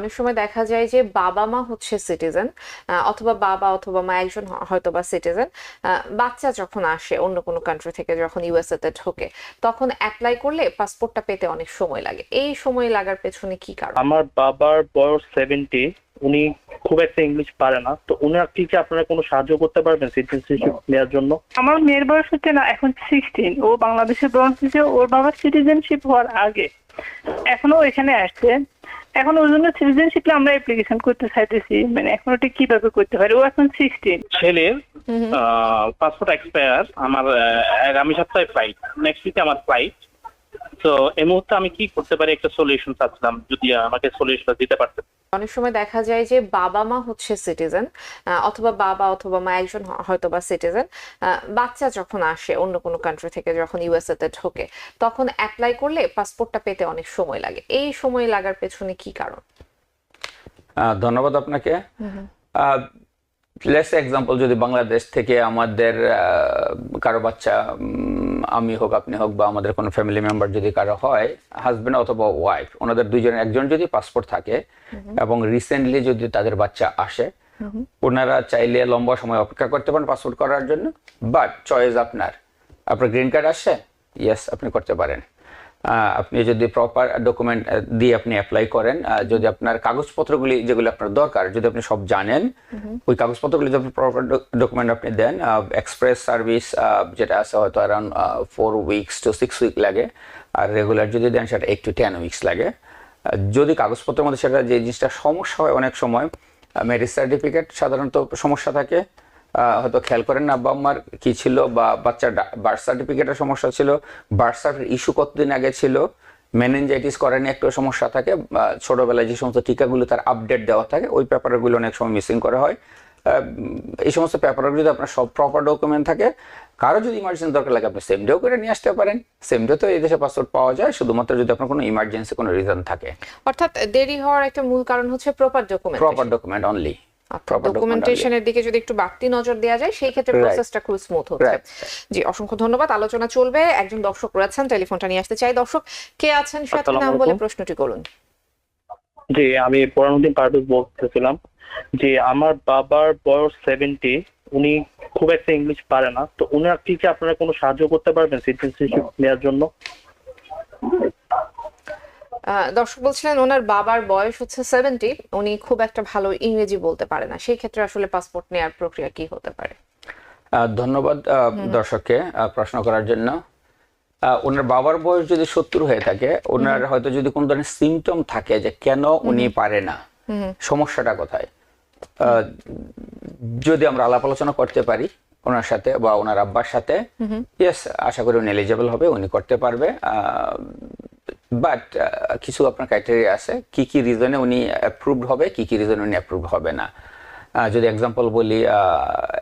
অনেক সময় দেখা যায় যে বাবা মা হচ্ছে সিটিজেন অথবা বাবা অথবা মা একজন হয়তো বা সিটিজেন বাচ্চা যখন আসে অন্য কোনো কান্ট্রি থেকে যখন ইউএসএ তে ঢোকে তখন অ্যাপ্লাই করলে পাসপোর্টটা পেতে অনেক সময় লাগে। এই সময় লাগার পেছনে কি কারণ? আমার বাবার বয়স সেভেন্টি উনি খুব একটা ইংলিশ পারে না তো উনার কি কি আপনারা কোনো সাহায্য করতে পারবেন সিটিজেনশিপ নেওয়ার জন্য? আমার মেয়ের বয়স হচ্ছে না এখন সিক্সটিন ও বাংলাদেশে ব্রঞ্জ হয়েছে ওর বাবার সিটিজেনশিপ হওয়ার আগে। এখনও এখানে আসছে এখন ওর জন্য সিটিজেনশিপে আমরা অ্যাপ্লিকেশন করতে চাইতেছি মানে এখন ওটা কীভাবে করতে পারি ও এখন সিক্সটিন ছেলের পাসপোর্ট এক্সপায়ার আমার আহ, আগামী সপ্তাহে ফ্লাইট নেক্সট উইকে আমার ফ্লাইট তো এই মুহূর্তে আমি কি করতে পারি? একটা সলিউশন চাচ্ছিলাম যদি আমাকে সলিউশনটা দিতে পারতেন। অনেক সময় দেখা যায় যে বাবা মা হচ্ছে সিটিজেন অথবা বাবা অথবা মা একজন হয়তো বা সিটিজেন বাচ্চা যখন আসে অন্য কোনো কান্ট্রি থেকে যখন ইউএসএ তে ঢোকে তখন অ্যাপ্লাই করলে পাসপোর্টটা পেতে অনেক সময় লাগে। এই সময় লাগার পেছনে কি কারণ? ধন্যবাদ আপনাকে। লেস এক্সাম্পল যদি বাংলাদেশ থেকে আমাদের কারও বাচ্চা আমি হোক আপনি হোক বা আমাদের কোনো ফ্যামিলি মেম্বার যদি কারও হয় হাজব্যান্ড অথবা ওয়াইফ ওনাদের দুইজনের একজন যদি পাসপোর্ট থাকে এবং রিসেন্টলি যদি তাদের বাচ্চা আসে ওনারা চাইলে লম্বা সময় অপেক্ষা করতে পারেন পাসপোর্ট করার জন্য বাট চয়েস আপনার। আপনার গ্রিন কার্ড আসে ইয়েস আপনি করতে পারেন। আপনি যদি প্রপার ডকুমেন্ট দিয়ে আপনি অ্যাপ্লাই করেন যদি আপনার কাগজপত্রগুলি যেগুলো আপনার দরকার যদি আপনি সব জানেন ওই কাগজপত্রগুলি যদি প্রপার ডকুমেন্ট আপনি দেন এক্সপ্রেস সার্ভিস যেটা আছে হয়তো around four weeks two six week লাগে আর রেগুলার যদি দেন সেটা এইট টু টেন উইকস লাগে। যদি কাগজপত্রের মধ্যে সেটা যে জিনিসটা সমস্যা হয় অনেক সময় ম্যারেজ সার্টিফিকেট সাধারণত সমস্যা থাকে হয়তো খেয়াল করেন না আব্বা আম্মার কি ছিল বা বাচ্চার বার্থ সার্টিফিকেটের সমস্যা ছিল। বার্থ সার্টিফিকেট ইস্যু কতদিন আগে ছিল? মেনেঞ্জাইটিস করেনি একটু সমস্যা থাকে। ছোটবেলায় যে সমস্ত টিকাগুলো তার আপডেট দেওয়া থাকে ওই পেপারগুলো অনেক সময় মিসিং করা হয়। এই সমস্ত পেপারগুলো যদি আপনার সব প্রপার ডকুমেন্ট থাকে কারও যদি ইমার্জেন্সি দরকার লাগে আপনি সেম ডেও করে নিয়ে আসতে পারেন। সেম ডে তো এই দেশে পাসপোর্ট পাওয়া যায় শুধুমাত্র যদি আপনার কোনো ইমার্জেন্সি কোনো রিজন থাকে। অর্থাৎ দেরি হওয়ার একটা মূল কারণ হচ্ছে proper document proper document only ডকুমেন্টেশনের দিকে যদি একটু বাড়তি নজর দেওয়া যায় সেই ক্ষেত্রে. প্রসেসটা খুব স্মুথ হচ্ছে. জি অসংখ্য ধন্যবাদ। আলোচনা চলবে। একজন দর্শক রয়েছেন টেলিফোনটা নিয়ে আসতে চাই। দর্শক কে আছেন? সাথে নাম বলে প্রশ্নটি করুন। জি আমি পরানুদ্দিন পারভেজ বলতেছিলাম। যে আমার বাবার বয়স সেভেন্টি উনি খুব একটা ইংলিশ পারে না। তো উনার কি কি আপনারা কোনো সাহায্য করতে পারবেন সিটিজেনশিপ নেওয়ার জন্য? দর্শক বলছিলেন ওনার বাবার বয়স হচ্ছে সেভেন্টি উনি খুব একটা ভালো ইংরেজি বলতে পারে না। সেই ক্ষেত্রে আসলে পাসপোর্ট নেওয়ার প্রক্রিয়া কি হতে পারে? ধন্যবাদ দর্শককে প্রশ্ন করার জন্য। ওনার বাবার বয়স যদি সত্তর হয়ে থাকে ওনার হয়তো যদি কোন ধরনের সিমটম থাকে যে কেন উনি পারে না সমস্যাটা কোথায়? যদি আমরা আলাপ আলোচনা করতে পারি ওনার সাথে বা ওনার আব্বার সাথে ইয়েস আশা করি উনি এলিজেবল হবে উনি করতে পারবে। বাট কিছু আপনার ক্রাইটেরিয়া আছে কি কি রিজনে উনি অ্যাপ্রুভড হবে কি কি রিজনে উনি অ্যাপ্রুভ হবে না। যদি এক্সাম্পল বলি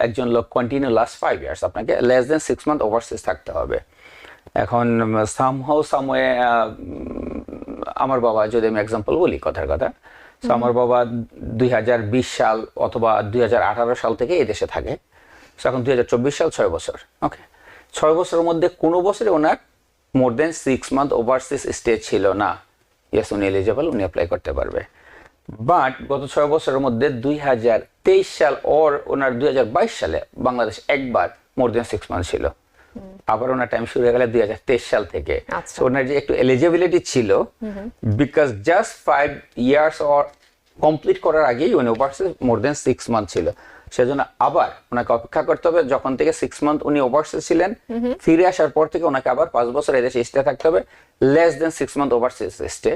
একজন লোক কন্টিনিউ লাস্ট ফাইভ ইয়ার্স আপনাকে less than six month overseas থাকতে হবে। এখন সামহাও সামওয়ে আমার বাবা যদি আমি এক্সাম্পল বলি কথার কথা আমার বাবা দুই হাজার বিশ সাল অথবা দুই হাজার আঠারো সাল থেকে এই দেশে থাকে। এখন দুই হাজার চব্বিশ সাল ছয় বছর ওকে ছয় বছরের মধ্যে কোনো বছরে ওনার more than six month overseas stay ছিল না। ইয়েস উনি এলিজেবল উনি অ্যাপ্লাই করতে পারবে। বাট গত ছয় বছরের মধ্যে দুই হাজার তেইশ সাল ওর ওনার দুই হাজার বাইশ সালে বাংলাদেশ একবার মোর দেন সিক্স মান্থ ছিল। আবার ওনার টাইম শুরু হয়ে গেলে দুই হাজার তেইশ সাল থেকে। আচ্ছা। ওনার যে একটু এলিজিবিলিটি ছিল because just five years or complete করার আগেই উনি overseas more than six month ছিল। সেজন্য আবার ওনাকে অপেক্ষা করতে হবে। যখন থেকে সিক্স মান্থ উনি ওভারসিজ ছিলেন ফিরে আসার পর থেকে ওনাকে আবার পাঁচ বছর এদেশে স্টে থাকতে হবে। Less than six month overseas stay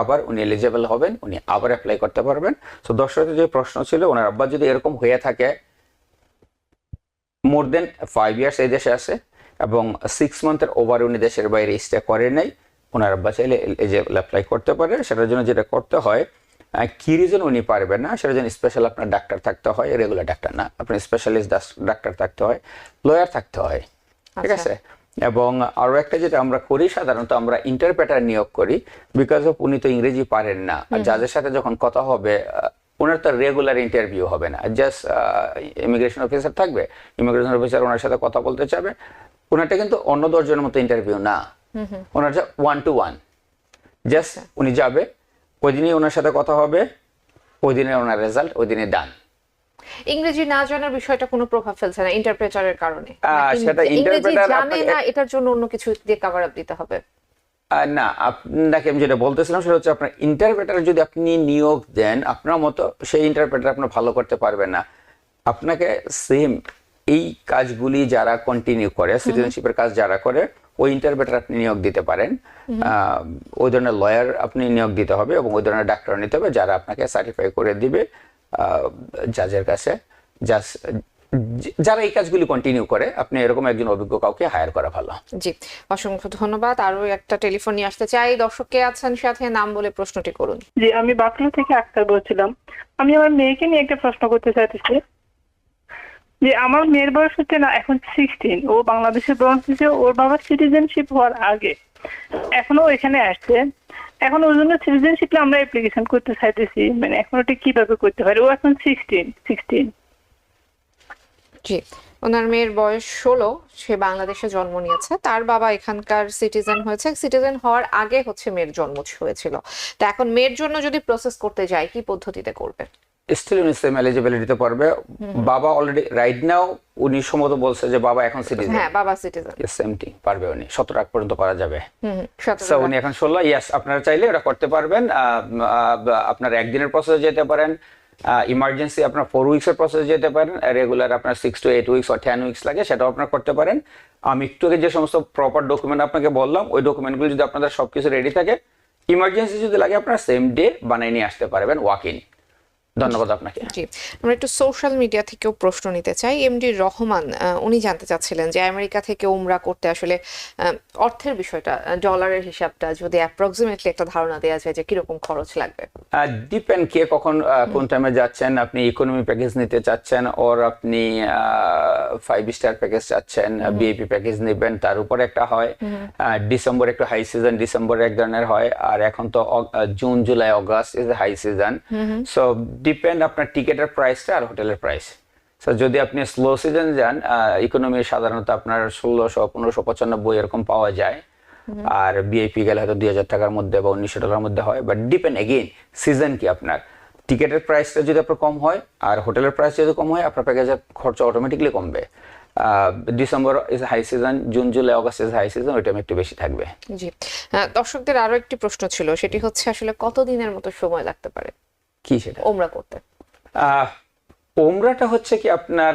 আবার উনি এলিজেবল হবেন উনি আবার অ্যাপ্লাই করতে পারবেন। তো দর্শকের যে প্রশ্ন ছিল ওনার আব্বা যদি এরকম হয়ে থাকে মোর দেন ফাইভ ইয়ার্স এই দেশে আসে এবং সিক্স মান্থের ওভার উনি দেশের বাইরে স্টে করে নাই ওনার আব্বা চাইলে এলিজেবল অ্যাপ্লাই করতে পারে। সেটার জন্য যেটা করতে হয় কি রিজন উনি পারবেন না? সেটার জন্য স্পেশাল আপনার ডাক্তার থাকতে হয় রেগুলার ডাক্তার না। আপনার স্পেশালিস্ট ডাক্তার থাকতে হয় লয়ার থাকতে হয়। ঠিক আচ্ছা। আছে? এবং আরও একটা যেটা আমরা করি সাধারণত আমরা ইন্টারপ্রেটার নিয়োগ করি বিকজ অফ উনি তো ইংরেজি পারেন না। আর যাদের সাথে যখন কথা হবে ওনার তো রেগুলার ইন্টারভিউ হবে না। জাস্ট ইমিগ্রেশন অফিসার থাকবে ইমিগ্রেশন অফিসার ওনার সাথে কথা বলতে চাবে। ওনারটা কিন্তু অন্য দশজনের মতো ইন্টারভিউ না। ওনার ওয়ান টু ওয়ান জাস্ট উনি যাবে ওই দিনই ওনার সাথে কথা হবে ওই দিনে ওনার রেজাল্ট ওই দিনে ডান ইংরেজি না জানার বিষয়টা কোনো প্রভাব ফেলছে না ইন্টারপ্রেটারের কারণে। সেটা interpreter জানে না এটার জন্য অন্য কিছু দিয়ে কভার আপ দিতে হবে। না আপনাকে আমি যেটা বলতেছিলাম সেটা হচ্ছে আপনার ইন্টারপ্রেটার যদি আপনি নিয়োগ দেন আপনার মতো সেই ইন্টারপ্রেটার আপনার ভালো করতে পারবেন না। আপনাকে সেম এই কাজগুলি যারা কন্টিনিউ করে সিটিজেনশিপের কাজ যারা করে ওই ইন্টারপ্রেটার আপনি নিয়োগ দিতে পারেন। আহ, ওই ধরনের লয়ার আপনি নিয়োগ দিতে হবে এবং ওই ধরনের ডাক্তার নিতে হবে যারা আপনাকে সার্টিফাই করে দিবে জাজের কাছে। জাজ যারা এই কাজগুলি কন্টিনিউ করে আপনি এরকম একজন অভিজ্ঞ কাউকে হায়ার করা ভালো। জি অসংখ্য ধন্যবাদ। আরও একটা টেলিফোন নিয়ে আসতে চাই। দর্শক কে আছেন সাথে? নাম বলে প্রশ্নটি করুন। জি আমি বাকলো থেকে আক্তার বলছিলাম। আমি আমার মেয়েকে নিয়ে একটা প্রশ্ন করতে চাইতেছি। যে আমার মেয়ের বয়স হচ্ছে না, এখন সিক্সটিন ও বাংলাদেশের ব্রঞ্জ ওর বাবার সিটিজেনশিপ হওয়ার আগে। এখনও এখানে আসছে। এখন ওর জন্য সিটিজেনশিপে আমরা অ্যাপ্লিকেশন করতে চাইতেছি মানে এখন ওটা কীভাবে করতে পারি ও এখন সিক্সটিন সিক্সটিন জি, ওনার মেয়ের বয়স ষোলো, সে বাংলাদেশে জন্ম নিয়েছে। তার বাবা এখানকার সিটিজেন হয়েছে। সিটিজেন হওয়ার আগে হচ্ছে মেয়ের জন্ম হয়েছিল। তা এখন মেয়ের জন্য যদি প্রসেস করতে যায় কি পদ্ধতিতে করবে? স্টিল উনি সেম এলিজিবিলিটিতে পারবে বাবা অলরেডি রাইট নাও উনি সম্ভবত বলছে যে বাবা এখন সিটিজেন হ্যাঁ বাবা সিটিজেন সেম থিং পারবে উনি। সতেরো আগ পর্যন্ত করা যাবে। সো উনি এখন ষোলো ইয়াস আপনারা চাইলে ওটা করতে পারবেন। আপনার একদিনের প্রসেসে যেতে পারেন। ইমার্জেন্সি আপনার ফোর উইক্সের প্রসেসে যেতে পারেন। রেগুলার আপনার six two eight weeks or ten weeks লাগে সেটাও আপনার করতে পারেন। আমি একটু আগে যে সমস্ত প্রপার ডকুমেন্ট আপনাকে বললাম ওই ডকুমেন্টগুলো যদি আপনাদের সবকিছু রেডি থাকে ইমার্জেন্সি যদি লাগে আপনারা সেম ডে বানিয়ে নিয়ে আসতে পারবেন ওয়াক ইন ধন্যবাদ আপনাকে। জি আমরা একটু সোশ্যাল মিডিয়া থেকেও প্রশ্ন নিতে চাই। এমডি রহমান উনি জানতে চাচ্ছিলেন যে আমেরিকা থেকে উমরা করতে আসলে অর্থের বিষয়টা ডলারের হিসাবটা যদি অ্যাপ্রক্সিমেটলি একটা ধারণা দেওয়া যায় যে কীরকম খরচ লাগবে? ডিপেন্ড কে কখন কোন টাইমে যাচ্ছেন আপনি ইকোনমি প্যাকেজ নিতে চাচ্ছেন ওর আপনি ফাইভ স্টার প্যাকেজ চাচ্ছেন বিএপি প্যাকেজ নেবেন তার উপরে একটা হয়। ডিসেম্বর একটু হাই সিজন ডিসেম্বর এক ধরনের হয় আর এখন তো June July August is high season so depend আপনার টিকেটের প্রাইসটা আর হোটেলের প্রাইস সো যদি আপনি স্লো সিজন যান ইকোনমি সাধারণত আপনার ষোলোশো পনেরোশো পঁচানব্বই এরকম পাওয়া যায়। আর বিআইপি গেলে হয়তো দুই হাজার টাকার মধ্যে বা উনিশশো টাকার মধ্যে হয়। বাট ডিপেন্ড এগেইন সিজন কি আপনার? টিকেটের প্রাইসটা যদি আপনার কম হয় আর হোটেলের প্রাইস যদি কম হয় আপনার প্যাকেজের খরচ অটোমেটিকলি কমবে। আহ, December is high season June July August is high season ওই টাইম একটু বেশি থাকবে। জি। দর্শকদের আরও একটি প্রশ্ন ছিল সেটি হচ্ছে আসলে কত দিনের মতো সময় লাগতে পারে? কি সেটা? ওমরা করতে। আহ, ওমরাটা হচ্ছে কি আপনার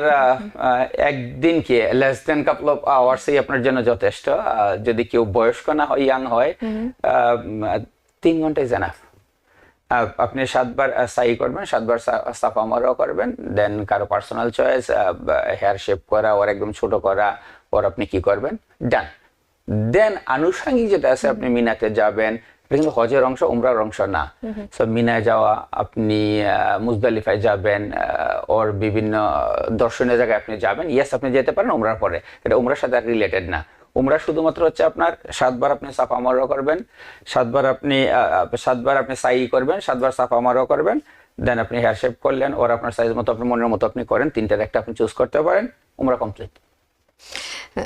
একদিন কি লেস দেন কাপল অফ আওয়ার্সই আপনার জন্য যথেষ্ট। যদি কেউ বয়স্ক না হয় ইয়াং হয় তিন ঘণ্টা ইজ এনাফ আপনি সাতবার সাই করবেন সাতবার সাফা মারাও করবেন দেন কারও পার্সোনাল চয়েস হেয়ার শেপ করা ওর একদম ছোট করা ওর আপনি কি করবেন? ডান দেন আনুষঙ্গিক যেটা আছে আপনি মিনাতে যাবেন এটা কিন্তু হজের অংশ উমরার অংশ না। সো মিনায় যাওয়া আপনি মুজদালিফায় যাবেন ওর বিভিন্ন দর্শনীয় জায়গায় আপনি যাবেন। ইয়েস আপনি যেতে পারেন উমরার পরে। এটা উমরার সাথে রিলেটেড না। উমরা শুধুমাত্র হচ্ছে আপনার সাতবার আপনি সাফা মারো করবেন সাতবার আপনি সাতবার আপনি সাই করবেন সাতবার সাফা মারো করবেন দেন আপনি হেয়ার শেপ করলেন ওর আপনার সাইজ মতো আপনি মনের মতো আপনি করেন তিনটার একটা আপনি চুজ করতে পারেন উমরা কমপ্লিট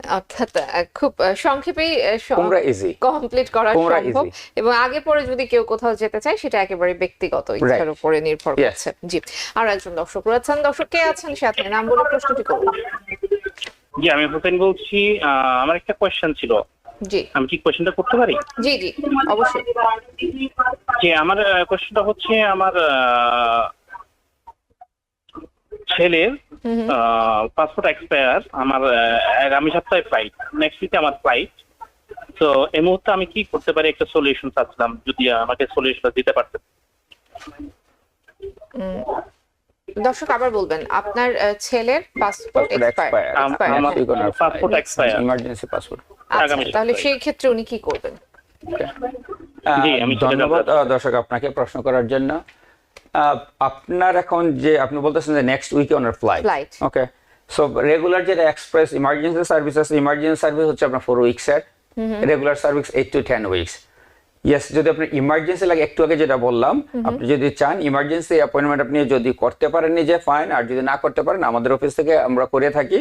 অর্থাৎ খুব আহ, সংক্ষেপেই উমরা কমপ্লিট করা সম্ভব। এবং আগে পরে যদি কেউ কোথাও যেতে চায় সেটা একেবারে ব্যক্তিগত ইচ্ছার উপরে নির্ভর করছে। জি। আর একজন দর্শক রয়েছেন। দর্শক কে আছেন? সাথে নাম বলে প্রশ্নটি করুন। জি আমি হোসেন বলছি। আহ, আমার একটা কোয়েশ্চেন ছিল। জি। আমি কি কোয়েশ্চেনটা করতে পারি? জি জি। অবশ্যই। যে আমার কোয়েশ্চেনটা হচ্ছে আমার আহ, ছেলের। পাসপোর্ট এক্সপায়ার আমার আহ, আগামী সপ্তাহে ফ্লাইট নেক্সট উইকে আমার ফ্লাইট তো এই মুহূর্তে আমি কি করতে পারি? একটা সলিউশন চাচ্ছিলাম যদি আমাকে সলিউশনটা দিতে পারতেন। দর্শক আবার বলবেন আপনার ছেলের পাসপোর্ট আমার পাসপোর্ট এক্সপায়ার ইমার্জেন্সি পাসপোর্ট আগামী তাহলে সেই ক্ষেত্রে উনি কি করবেন? জি, আমি ধন্যবাদ দর্শক আপনাকে প্রশ্ন করার জন্য। আপনার এখন যে আপনি বলতেছেন যে নেক্সট উইকে ওনার ফ্লাইট. ওকে সো রেগুলার যেটা এক্সপ্রেস ইমার্জেন্সি সার্ভিস আছে ইমার্জেন্সি সার্ভিস হচ্ছে আপনার ফোর উইকস এর regular service eight to ten weeks yes যদি আপনি ইমার্জেন্সি লাগে একটু আগে যেটা বললাম আপনি যদি চান ইমার্জেন্সি অ্যাপয়েন্টমেন্ট আপনি যদি করতে পারেন নিজে ফাইন আর যদি না করতে পারেন আমাদের অফিস থেকে আমরা করে থাকি।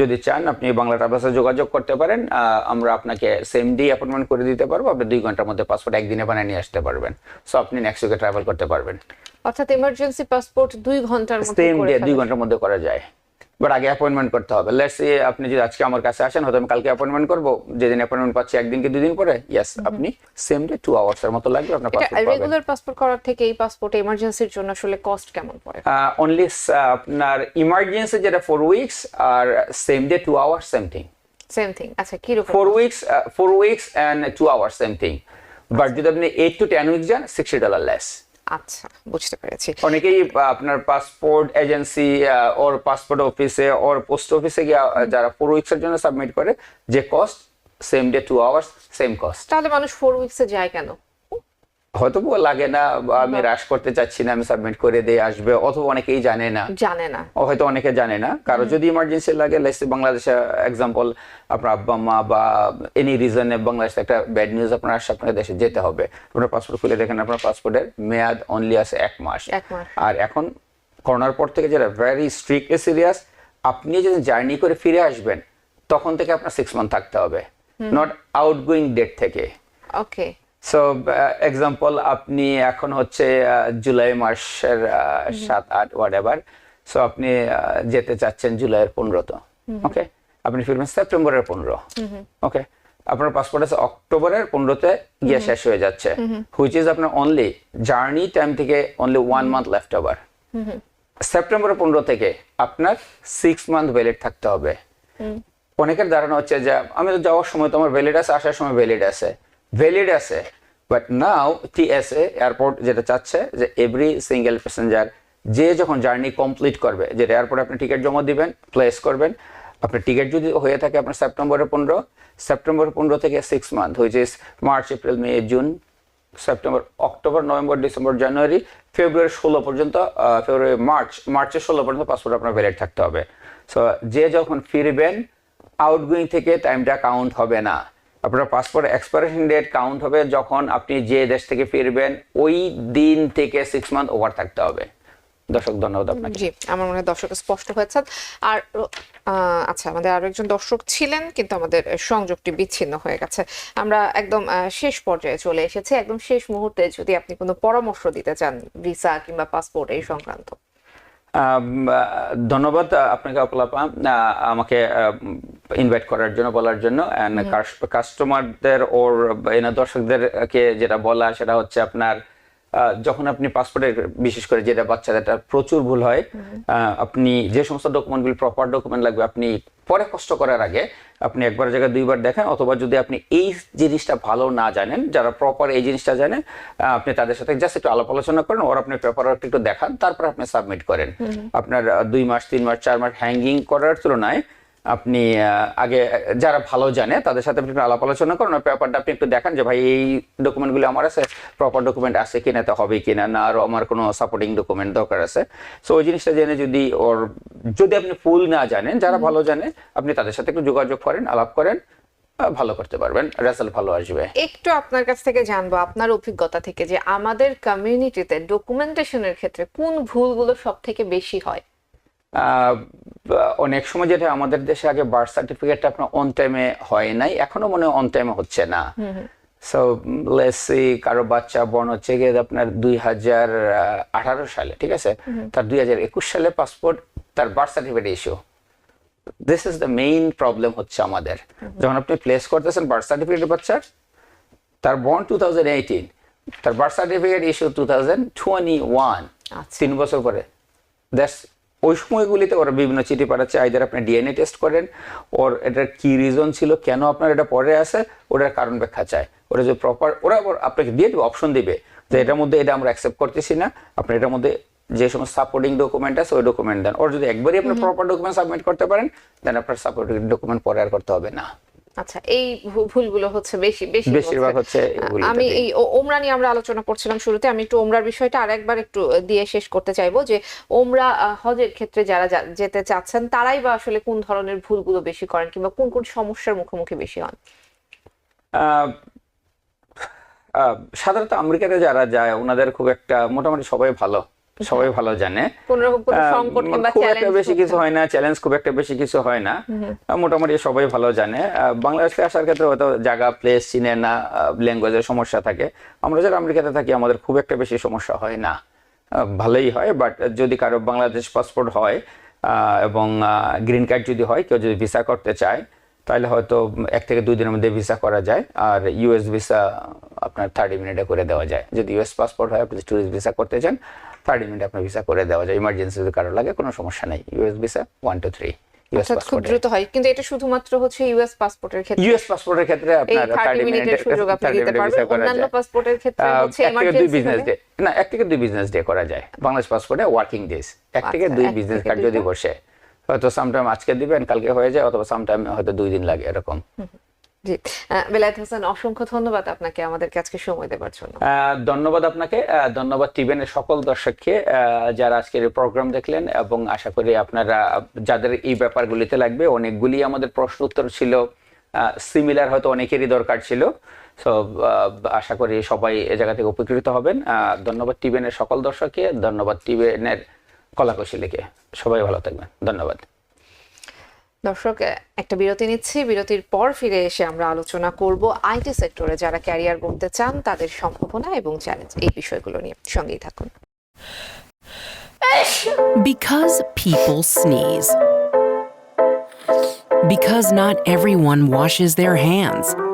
যদি চান আপনি বাংলা ট্রাভেলসে যোগাযোগ করতে পারেন আহ, আমরা আপনাকে সেম ডে অ্যাপয়েন্টমেন্ট করে দিতে পারব। আপনি দুই ঘণ্টার মধ্যে পাসপোর্ট একদিনে বানিয়ে নিয়ে আসতে পারবেন। সো আপনি নেক্সট উইকে ট্রাভেল করতে পারবেন। অর্থাৎ ইমার্জেন্সি পাসপোর্ট দুই ঘণ্টার মধ্যে সেম ডে দুই ঘণ্টার মধ্যে করা যায়। বাট আগে অ্যাপয়েন্টমেন্ট করতে হবে। লেটস সে আপনি যদি আজকে আমার কাছে আসেন হয়তো আমি কালকে অ্যাপয়েন্টমেন্ট করব। যেদিন অ্যাপয়েন্টমেন্ট পাচ্ছি একদিন কি দুদিন পরে? ইয়েস আপনি সেম ডে টু আওয়ার্স এর মতো লাগবে আপনার পাসপোর্ট রেগুলার পাসপোর্ট করার থেকে এই পাসপোর্ট এমার্জেন্সির জন্য আসলে কস্ট কেমন পড়ে? অনলি আপনার ইমার্জেন্সি যেটা ফোর উইকস আর same day two hours same thing same thing আচ্ছা কি রকম? Four weeks four weeks and two hours same thing but যদি আপনি এইট টু টেন উইকস যান সিক্সটি ডলার লেস আচ্ছা বুঝতে পেরেছি। অনেকেই আপনার পাসপোর্ট এজেন্সি ওর পাসপোর্ট অফিসে ওর পোস্ট অফিসে গিয়ে যারা ফোর উইকস এর জন্য সাবমিট করে যে cost same day two hours same cost তাহলে মানুষ ফোর উইকসে যায় কেন? হয়তো লাগে না বা আমি রাশ করতে চাচ্ছি না আমি সাবমিট করে দিয়ে আসবে অথবা অনেকেই জানে না। জানে না। হয়তো অনেকে জানে না। কারও যদি ইমার্জেন্সি লাগে লেসে বাংলাদেশে এক্সাম্পল আপনার আব্বা মা বা এনি রিজনে বাংলাদেশে একটা ব্যাড নিউজ আপনার আসছে আপনার দেশে যেতে হবে। আপনার পাসপোর্ট খুলে দেখেন আপনার পাসপোর্টের মেয়াদ অনলি আছে এক মাস। আর এখন করোনার পর থেকে যেটা ভেরি স্ট্রিক্টলি সিরিয়াস আপনি যদি জার্নি করে ফিরে আসবেন তখন থেকে আপনার সিক্স মান্থ থাকতে হবে। নট আউটগোয়িং ডেট থেকে। ওকে সো এক্সাম্পল আপনি এখন হচ্ছে আহ, জুলাই মাসের সাত আট হোয়াট এভার সো আপনি যেতে চাচ্ছেন জুলাইয়ের পনেরো তো ওকে আপনি ফিরবেন সেপ্টেম্বরের পনেরো ওকে আপনার পাসপোর্ট আছে অক্টোবরের পনেরোতে গিয়ে শেষ হয়ে যাচ্ছে হুইচ ইজ আপনার অনলি জার্নি টাইম থেকে only one month left over সেপ্টেম্বরের পনেরো থেকে আপনার সিক্স মান্থ ভ্যালিড থাকতে হবে। অনেকের ধারণা হচ্ছে যে আমি তো যাওয়ার সময় তো আমার ভ্যালিড আছে আসার সময় ভ্যালিড আছে। ভ্যালিড আছে বাট নাও টিএসএ এয়ারপোর্ট যেটা চাচ্ছে যে এভরি সিঙ্গেল প্যাসেঞ্জার যে যখন জার্নি কমপ্লিট করবে, যেটা এয়ারপোর্টে আপনি টিকিট জমা দিবেন প্লেস করবেন, আপনার টিকিট যদি হয়ে থাকে আপনার সেপ্টেম্বরের পনেরো সেপ্টেম্বর পনেরো থেকে six month which is March April May June September October November December January February ষোলো পর্যন্ত ফেব্রুয়ারি মার্চ মার্চের ষোলো পর্যন্ত পাসপোর্ট আপনার ভ্যালিড থাকতে হবে। সো যে যখন ফিরবেন আউটগোয়িং থেকে টাইমটা কাউন্ট হবে না। আপনার পাসপোর্ট এক্সপায়ারেশন ডেট কাউন্ট হবে যখন আপনি যে দেশ থেকে ফিরবেন, ওই দিন থেকে সিক্স মান্থ ওভার থাকতে হবে। দর্শক, ধন্যবাদ আপনাকে। জি, আমার মনে হয় দর্শক স্পষ্ট হয়েছে। আর আচ্ছা আমাদের আরও একজন দর্শক ছিলেন, কিন্তু আমাদের সংযোগটি বিচ্ছিন্ন হয়ে গেছে। আমরা একদম শেষ পর্যায়ে চলে এসেছি। একদম শেষ মুহূর্তে যদি আপনি কোনো পরামর্শ দিতে চান, ভিসা কিংবা পাসপোর্ট এই সংক্রান্ত। ধন্যবাদ আপনাকে অপলাপা আমাকে ইনভাইট করার জন্য বলার জন্য কাস্টমারদের ওর এনা দর্শকদেরকে যেটা বলা সেটা হচ্ছে আপনার যখন আপনি পাসপোর্টের বিশেষ করে যেটা বাচ্চাদের প্রচুর ভুল হয় আপনি যে সমস্ত ডকুমেন্টগুলি প্রপার ডকুমেন্ট লাগবে আপনি পরে কষ্ট করার আগে আপনি একবার জায়গায় দুইবার দেখেন অথবা যদি আপনি এই জিনিসটা ভালো না জানেন যারা প্রপার এই জিনিসটা জানেন আপনি তাদের সাথে জাস্ট একটু আলাপ আলোচনা করেন ওর আপনি পেপার একটু দেখান তারপর আপনি সাবমিট করেন। আপনার দুই মাস তিন মাস চার মাস হ্যাঙ্গিং করার তুলনায় আপনি আগে যারা ভালো জানে তাদের সাথে আপনি একটু আলাপ আলোচনা করুন। পেপারটা আপনি একটু দেখান যে ভাই এই ডকুমেন্টগুলো আমার আছে প্রপার ডকুমেন্ট আছে কিনা তো হবে কিনা? না আর আমার কোনো সাপোর্টিং ডকুমেন্ট দরকার আছে। সো ওই জিনিসটা জেনে যদি ওর যদি আপনি ফুল না জানেন যারা ভালো জানে আপনি তাদের সাথে একটু যোগাযোগ করেন আলাপ করেন ভালো করতে পারবেন রেজাল্ট ভালো আসবে। একটু আপনার কাছ থেকে জানব আপনার অভিজ্ঞতা থেকে যে আমাদের কমিউনিটিতে ডকুমেন্টেশনের ক্ষেত্রে কোন ভুলগুলো সব থেকে বেশি হয়? অনেক সময় যেটা আমাদের দেশে আগে বার্থ সার্টিফিকেটটা আপনার অন টাইমে হয় নাই এখনও মনে অন টাইমে হচ্ছে না। সো লেসি কারও বাচ্চা বর্ণ হচ্ছে গিয়ে আপনার দুই হাজার আঠারো সালে ঠিক আছে? তার দুই হাজার একুশ সালে পাসপোর্ট তার birth certificate issue this is the main problem হচ্ছে আমাদের। যখন আপনি প্লেস করতেছেন বার্থ সার্টিফিকেট বাচ্চার তার বর্ন টু থাউজেন্ড এইটিন তার birth certificate issue two thousand twenty one. তিন বছর পরে। দ্যাটস ওই সময়গুলিতে ওরা বিভিন্ন চিঠি পাঠাচ্ছে আইদার আপনি ডিএনএ টেস্ট করেন ওর এটার কি রিজন ছিল কেন আপনার এটা পরে আসে ওটার কারণ ব্যাখ্যা চায় ওরা যে প্রপার ওরা আপনাকে দিয়ে দেবে অপশন দিবে যে এটার মধ্যে এটা আমরা অ্যাকসেপ্ট করতেছি না আপনি এটার মধ্যে যে সমস্ত সাপোর্টিং ডকুমেন্ট আছে ওই ডকুমেন্ট দেন। ওর যদি একবারই আপনি প্রপার ডকুমেন্ট সাবমিট করতে পারেন দেন আপনার সাপোর্টিং ডকুমেন্ট পরে আর করতে হবে না। আচ্ছা এই ভুলগুলো হচ্ছে বেশি বেশি বেশিরভাগ হচ্ছে। আমি এই ওমরা নিয়ে আমরা আলোচনা করছিলাম শুরুতে আমি একটু ওমরার বিষয়টা আরেকবার একটু দিয়ে শেষ করতে চাইব যে ওমরা হজের ক্ষেত্রে যারা যেতে চাচ্ছেন তারাই বা আসলে কোন ধরনের ভুলগুলো বেশি করেন কিংবা কোন কোন সমস্যার মুখোমুখি বেশি হন? আহ, আহ, সাধারণত আমেরিকাতে যারা যায় ওনাদের খুব একটা মোটামুটি সবাই ভালো। সবাই ভালো জানে। খুব একটা বেশি কিছু হয় না চ্যালেঞ্জ খুব একটা বেশি কিছু হয় না। মোটামুটি সবাই ভালো জানে। বাংলাদেশে আসার ক্ষেত্রে হয়তো জায়গা প্লেস চিনে না ল্যাঙ্গুয়েজের সমস্যা থাকে। আমরা যারা আমেরিকাতে থাকি আমাদের খুব একটা বেশি সমস্যা হয় না। ভালোই হয় বাট যদি কারও বাংলাদেশ পাসপোর্ট হয় আহ, এবং গ্রিন কার্ড যদি হয় কেউ যদি ভিসা করতে চায় তাহলে হয়তো এক থেকে দুই দিনের মধ্যে ভিসা করা যায় আর ইউএস ভিসা আপনার থার্টি মিনিটে করে দেওয়া যায়। যদি ইউএস পাসপোর্ট হয় আপনি ট্যুরিস্ট ভিসা করতে চান থার্টি মিনিটে আপনার ভিসা করে দেওয়া যায়। ইমার্জেন্সি যদি কারও লাগে কোনো সমস্যা নেই। US visa one two three অর্থাৎ খুব দ্রুত হয়। কিন্তু এটা শুধুমাত্র হচ্ছে ইউএস পাসপোর্টের ক্ষেত্রে। ইউএস পাসপোর্টের ক্ষেত্রে আপনার থার্টি থার্টি মিনিটের মিনিটের সুযোগ আপনি দিতে পারবেন। অন্যান্য পাসপোর্টের ক্ষেত্রে হচ্ছে এক থেকে দুই বিজনেস ডে না এক থেকে দুই বিজনেস ডে করা যায়। বাংলাদেশ পাসপোর্টে ওয়ার্কিং ডেজ এক থেকে আচ্ছা, দুই বিজনেস কার্ড যদি বসে। হয়তো সামটাইম আজকে দিবেন কালকে হয়ে যায় অথবা সামটাইম হয়তো দুই দিন লাগে এরকম। জি। বেলায়েত হাসান অসংখ্য ধন্যবাদ আপনাকে আমাদেরকে আজকে সময় দেওয়ার জন্য। ধন্যবাদ আপনাকে ধন্যবাদ টিভেনের সকল দর্শককে যারা আজকের প্রোগ্রাম দেখলেন এবং আশা করি আপনারা যাদের এই ব্যাপারগুলিতে লাগবে অনেকগুলি আমাদের প্রশ্ন উত্তর ছিল সিমিলার হয়তো অনেকেরই দরকার ছিল। সো আশা করি সবাই এ জায়গা থেকে উপকৃত হবেন। আহ, ধন্যবাদ টিভেনের সকল দর্শককে ধন্যবাদ টিভেনের কলাকৌশলীকে সবাই ভালো থাকবেন। ধন্যবাদ। দর্শক একটা বিরতি নিচ্ছি। বিরতির পর ফিরে এসে আমরা আলোচনা করব আইটি সেক্টরে। যারা ক্যারিয়ার গড়তে চান তাদের সম্ভাবনা এবং চ্যালেঞ্জ এই বিষয়গুলো নিয়ে। সঙ্গেই থাকুন। Because people sneeze. Because not everyone washes their hands.